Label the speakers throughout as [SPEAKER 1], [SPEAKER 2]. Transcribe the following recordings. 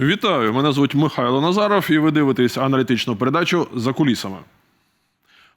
[SPEAKER 1] Вітаю! Мене звуть Михайло Назаров, і ви дивитесь аналітичну передачу за кулісами.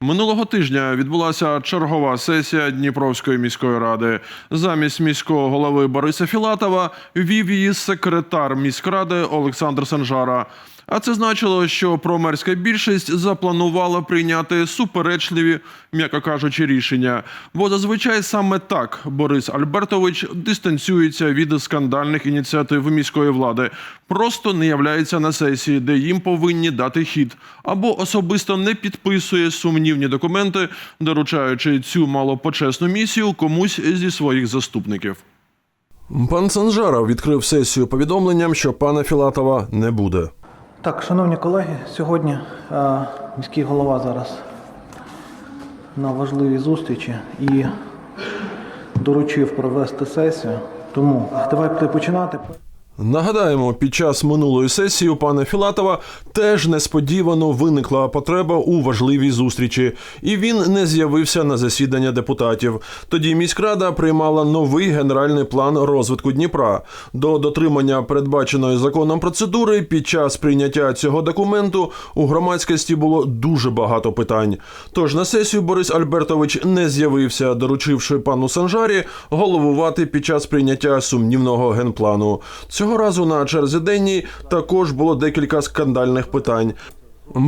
[SPEAKER 1] Минулого тижня відбулася чергова сесія Дніпровської міської ради. Замість міського голови Бориса Філатова вів її секретар міськради Олександр Санжара. А це значило, що промерська більшість запланувала прийняти суперечливі, м'яко кажучи, рішення. Бо зазвичай саме так Борис Альбертович дистанціюється від скандальних ініціатив міської влади, просто не являється на сесії, де їм повинні дати хід, або особисто не підписує сумнівні документи, доручаючи цю малопочесну місію комусь зі своїх заступників. Пан Санжара відкрив сесію повідомленням, що пана Філатова не буде.
[SPEAKER 2] Так, шановні колеги, сьогодні е, міський голова зараз на важливій зустрічі і доручив провести сесію. Тому давайте починати.
[SPEAKER 1] Нагадаємо, під час минулої сесії у пана Філатова теж несподівано виникла потреба у важливій зустрічі, і він не з'явився на засідання депутатів. Тоді міськрада приймала новий генеральний план розвитку Дніпра. До дотримання передбаченої законом процедури під час прийняття цього документу у громадськості було дуже багато питань. Тож на сесію Борис Альбертович не з'явився, доручивши пану Санжарі головувати під час прийняття сумнівного генплану. Цього разу на черзі денній також було декілька скандальних питань.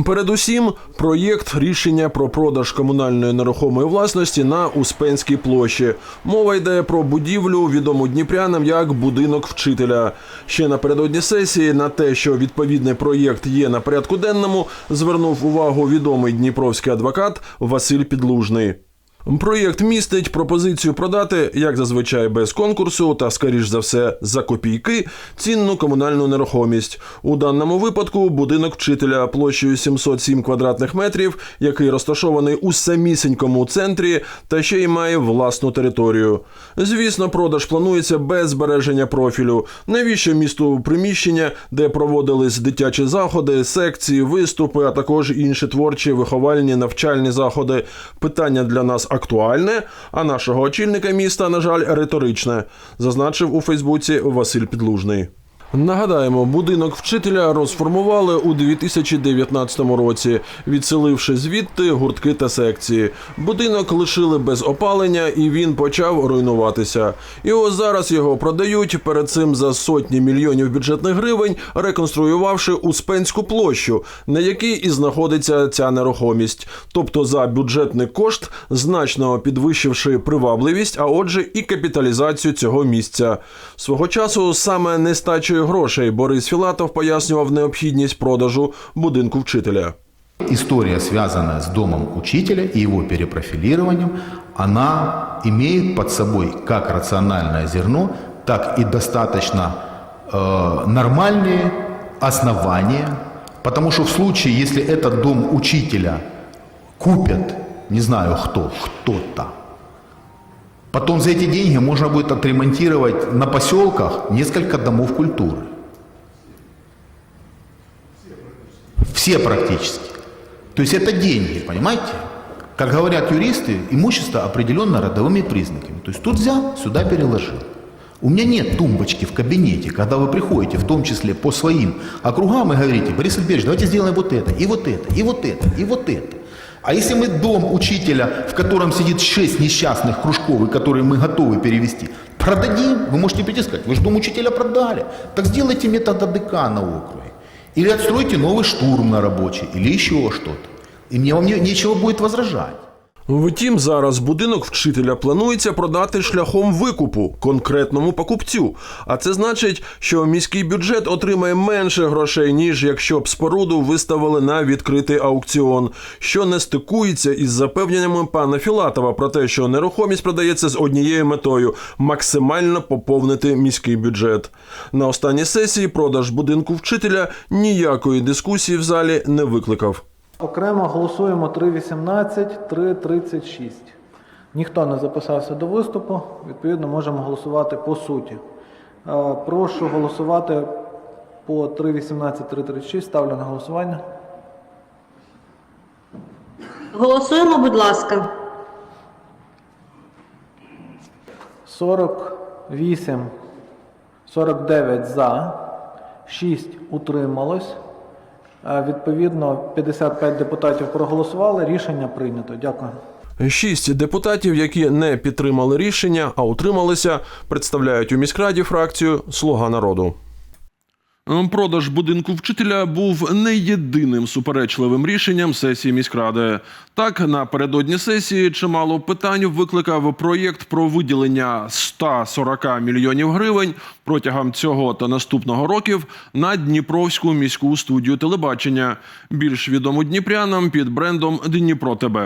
[SPEAKER 1] Передусім, проєкт рішення про продаж комунальної нерухомої власності на Успенській площі. Мова йде про будівлю, відому дніпрянам як будинок вчителя. Ще напередодні сесії на те, що відповідний проєкт є на порядку денному, звернув увагу відомий дніпровський адвокат Василь Підлужний. Проєкт містить пропозицію продати, як зазвичай, без конкурсу та, скоріш за все, за копійки цінну комунальну нерухомість. У даному випадку будинок вчителя площею 707 квадратних метрів, який розташований у самісінькому центрі та ще й має власну територію. Звісно, продаж планується без збереження профілю. Навіщо місту приміщення, де проводились дитячі заходи, секції, виступи, а також інші творчі, виховальні, навчальні заходи? Питання для нас актуальне, а нашого очільника міста, на жаль, риторичне, зазначив у Фейсбуці Василь Підлужний. Нагадаємо, будинок вчителя розформували у 2019 році, відселивши звідти гуртки та секції. Будинок лишили без опалення, і він почав руйнуватися. І ось зараз його продають перед цим за сотні мільйонів бюджетних гривень, реконструювавши Успенську площу, на якій і знаходиться ця нерухомість. Тобто за бюджетний кошт, значно підвищивши привабливість, а отже, і капіталізацію цього місця. Свого часу саме нестачею грошей Борис Філатов пояснював необхідність продажу будинку вчителя.
[SPEAKER 3] История, связанная с домом учителя и его перепрофилированием, она имеет под собой как рациональное зерно, так и достаточно э, нормальные основания, потому что в случае, если этот дом учителя купят, не знаю кто, кто-то, потом за эти деньги можно будет отремонтировать на поселках несколько домов культуры. Все практически. То есть это деньги, понимаете? Как говорят юристы, имущество определенно родовыми признаками. То есть тут взял, сюда переложил. У меня нет тумбочки в кабинете, когда вы приходите, в том числе по своим округам, и говорите, Борис Альбертович, давайте сделаем вот это, и вот это, и вот это, и вот это. А если мы дом учителя, в котором сидит шесть несчастных кружков, и которые мы готовы перевести, продадим, вы можете прийти и сказать, вы же дом учителя продали, так сделайте метод АДК на округе. Или отстройте новый штурм на рабочий, или еще что-то. И мне вам не- нечего будет возражать.
[SPEAKER 1] Втім, зараз будинок вчителя планується продати шляхом викупу конкретному покупцю. А це значить, що міський бюджет отримає менше грошей, ніж якщо б споруду виставили на відкритий аукціон, що не стикується із запевненнями пана Філатова про те, що нерухомість продається з однією метою максимально поповнити міський бюджет. На останній сесії продаж будинку вчителя ніякої дискусії в залі не викликав.
[SPEAKER 2] Окремо голосуємо 3.18, 3.36. Ніхто не записався до виступу, відповідно, можемо голосувати по суті. Е, Прошу голосувати по 3.18, 3.36. Ставлю на голосування.
[SPEAKER 4] Голосуємо, будь ласка.
[SPEAKER 2] 48, 49 за, 6 утрималось. Відповідно, 55 депутатів проголосували. Рішення прийнято. Дякую.
[SPEAKER 1] Шість депутатів, які не підтримали рішення, а утрималися, представляють у міськраді фракцію Слуга народу. Продаж будинку вчителя був не єдиним суперечливим рішенням сесії міськради. Так, напередодні сесії чимало питань викликав проєкт про виділення 140 мільйонів гривень протягом цього та наступного років на Дніпровську міську студію телебачення, більш відому дніпрянам під брендом Дніпро ТБ.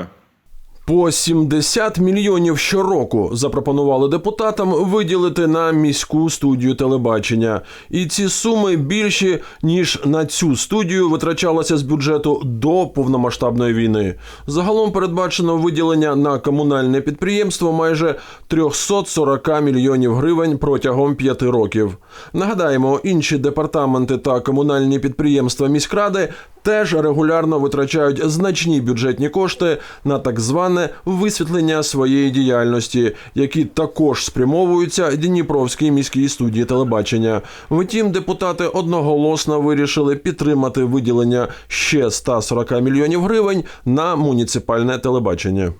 [SPEAKER 1] По 70 мільйонів щороку запропонували депутатам виділити на міську студію телебачення. І ці суми більші, ніж на цю студію витрачалося з бюджету до повномасштабної війни. Загалом передбачено виділення на комунальне підприємство майже 340 мільйонів гривень протягом п'яти років. Нагадаємо, інші департаменти та комунальні підприємства міськради теж регулярно витрачають значні бюджетні кошти на так зване висвітлення своєї діяльності, які також спрямовуються Дніпровській міській студії телебачення. Втім, депутати одноголосно вирішили підтримати виділення ще 140 мільйонів гривень на муніципальне телебачення.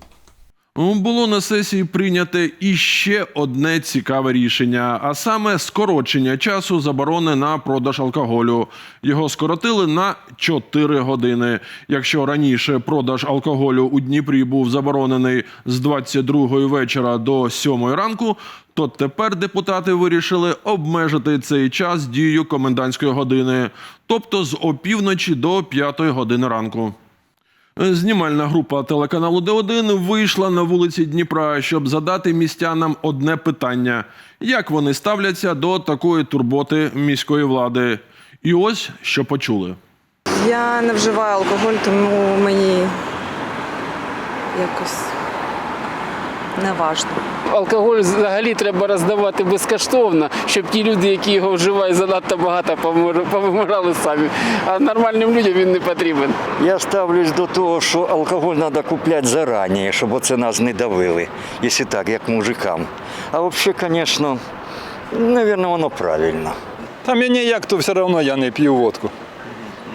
[SPEAKER 1] Було на сесії прийняте іще одне цікаве рішення, а саме скорочення часу заборони на продаж алкоголю. Його скоротили на 4 години. Якщо раніше продаж алкоголю у Дніпрі був заборонений з 22 вечора до 7 ранку, то тепер депутати вирішили обмежити цей час дією комендантської години, тобто з опівночі до 5 години ранку. Знімальна група телеканалу Д1 вийшла на вулиці Дніпра, щоб задати містянам одне питання: як вони ставляться до такої турботи міської влади? І ось що почули.
[SPEAKER 5] Я не вживаю алкоголь, тому мені якось не важно.
[SPEAKER 6] Алкоголь взагалі треба роздавати безкоштовно, щоб ті люди, які його вживають занадто багато, помир- повимирали самі. А нормальним людям він не потрібен.
[SPEAKER 7] Я ставлюсь до того, що алкоголь треба купляти зарані, щоб оце нас не давили, якщо так, як мужикам. А взагалі, звісно, мабуть, воно правильно.
[SPEAKER 8] Та мені як то все одно я не п'ю водку.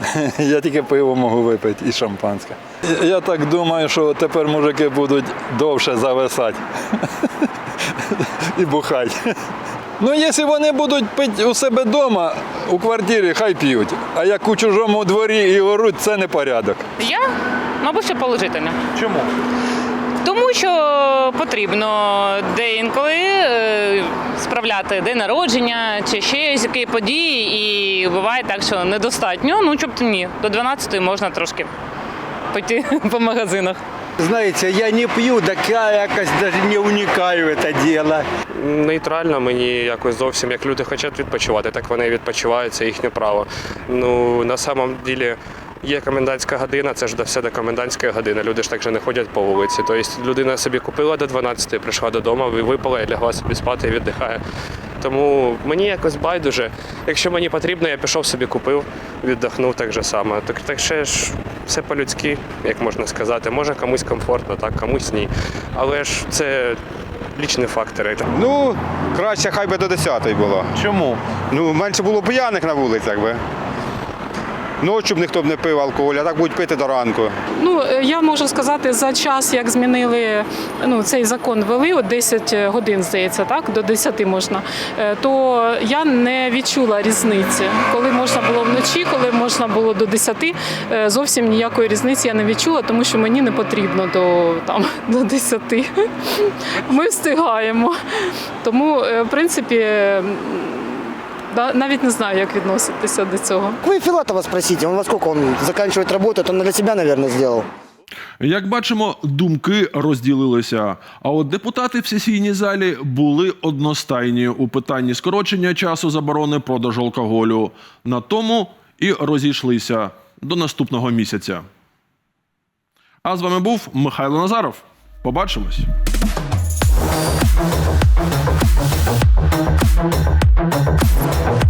[SPEAKER 8] Я тільки пиво можу випити і шампанське. Я так думаю, що тепер мужики будуть довше зависати і бухати. Ну, якщо вони будуть пити у себе вдома, у квартирі, хай п'ють. А як у чужому дворі і оруть, це не порядок.
[SPEAKER 9] Я, мабуть, ще положительно.
[SPEAKER 8] Чому?
[SPEAKER 9] Тому що потрібно деінколи е, справляти день народження чи ще які події, і буває так, що недостатньо. Ну, щоб ні, до 12 можна трошки піти по магазинах.
[SPEAKER 10] Знаете, я не пью, так я якось даже не уникаю это дело.
[SPEAKER 11] Нейтрально мені якось зовсім як люди хочуть відпочивати, так вони і відпочивають, це їхнє право. Ну на самом ділі є комендантська година, це ж до все до комендантської години. Люди ж так же не ходять по вулиці. Тобто людина собі купила до 12, прийшла додому, випила і лягла собі спати і віддихає. Тому мені якось байдуже. Якщо мені потрібно, я пішов собі купив, віддохнув так же само. Так, так ще ж все по-людськи, як можна сказати. Може комусь комфортно, так, комусь ні. Але ж це лічні фактори.
[SPEAKER 10] Ну, краще хай би до 10 було.
[SPEAKER 8] Чому?
[SPEAKER 10] Ну, менше було п'яних на вулицях би. Ночі б ніхто б не пив алкоголь, а так будуть пити до ранку.
[SPEAKER 12] Ну, е, я можу сказати, за час, як змінили ну, цей закон ввели, от 10 годин, здається, так, до 10 можна, е, то я не відчула різниці. Коли можна було вночі, коли можна було до 10, е, зовсім ніякої різниці я не відчула, тому що мені не потрібно до, там, до 10. Ми встигаємо. Тому, е, в принципі, навіть не знаю, як відноситися до цього.
[SPEAKER 10] Ви Філатова спросіть, він вас скільки він закінчує роботу, то він для себе, мабуть, зробив.
[SPEAKER 1] Як бачимо, думки розділилися. А от депутати в сесійній залі були одностайні у питанні скорочення часу заборони продажу алкоголю. На тому і розійшлися до наступного місяця. А з вами був Михайло Назаров. Побачимось. Thank you.